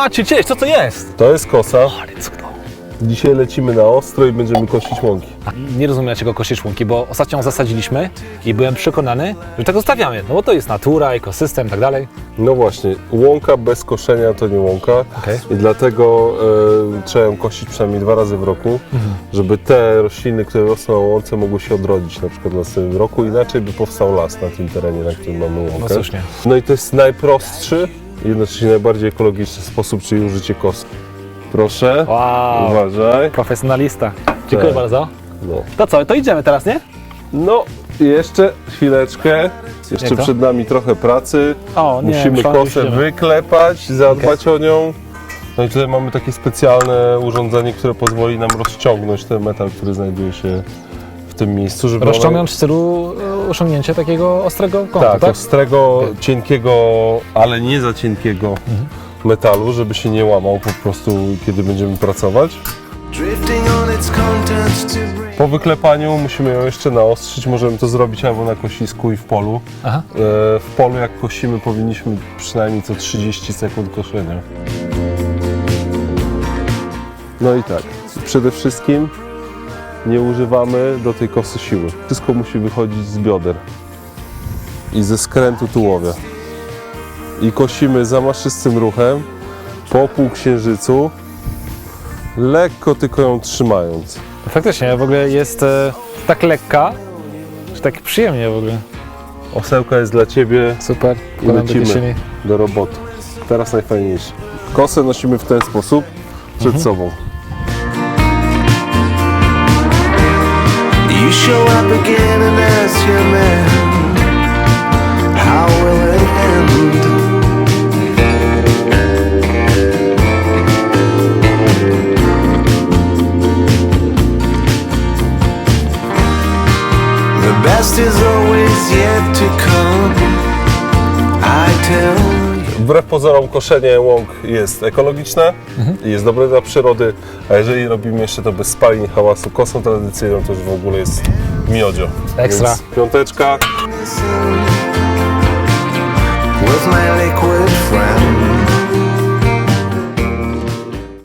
Macie, cześć, co to jest? To jest kosa. Ale. Dzisiaj lecimy na ostro i będziemy kosić łąki. Nie rozumiem, dlaczego kosisz łąki, bo ostatnio zasadziliśmy i byłem przekonany, że tak zostawiamy, no bo to jest natura, ekosystem i tak dalej. No właśnie, łąka bez koszenia to nie łąka Okej. i dlatego e, trzeba ją kosić przynajmniej dwa razy w roku, Mhm. żeby te rośliny, które rosną na łące mogły się odrodzić na przykład w następnym roku, inaczej by powstał las na tym terenie, na którym mamy łąkę. No słusznie. No i to jest najprostszy jednocześnie najbardziej ekologiczny sposób, czyli użycie kosy. Proszę, Wow, uważaj. profesjonalista. Dziękuję Tak. bardzo. No. To co, to idziemy teraz, nie? no, jeszcze chwileczkę, jeszcze Jak to? przed nami trochę pracy. O, nie, Musimy myślałem, że kosę idziemy. wyklepać, zadbać o nią. No i tutaj mamy takie specjalne urządzenie, które pozwoli nam rozciągnąć ten metal, który znajduje się w tym miejscu, żeby Rozciągnąć w celu e, osiągnięcia takiego ostrego kątu, tak, tak? ostrego, cienkiego, ale nie za cienkiego Mhm. metalu, żeby się nie łamał po prostu, kiedy będziemy pracować. Po wyklepaniu musimy ją jeszcze naostrzyć. Możemy to zrobić albo na kosisku i w polu. Aha. E, W polu jak kosimy powinniśmy przynajmniej co 30 sekund koszenia. No i tak, przede wszystkim nie używamy do tej kosy siły. Wszystko musi wychodzić z bioder i ze skrętu tułowia. I kosimy zamaszystym ruchem po półksiężycu, lekko tylko ją trzymając. Faktycznie, w ogóle jest e, tak lekka, że tak przyjemnie w ogóle. Osełka jest dla Ciebie Super. i Podam do kieszeni. do roboty. Teraz najfajniejsze. Kosę nosimy w ten sposób przed Mhm. sobą. Up again and ask your how will it end? The best is always yet to come. I tell. Wbrew pozorom koszenie łąk jest ekologiczne Mhm. i jest dobre dla przyrody, a jeżeli robimy jeszcze to bez spalin i hałasu kosą tradycyjną, to już w ogóle jest miodzio. Ekstra. Więc piąteczka. with my liquid.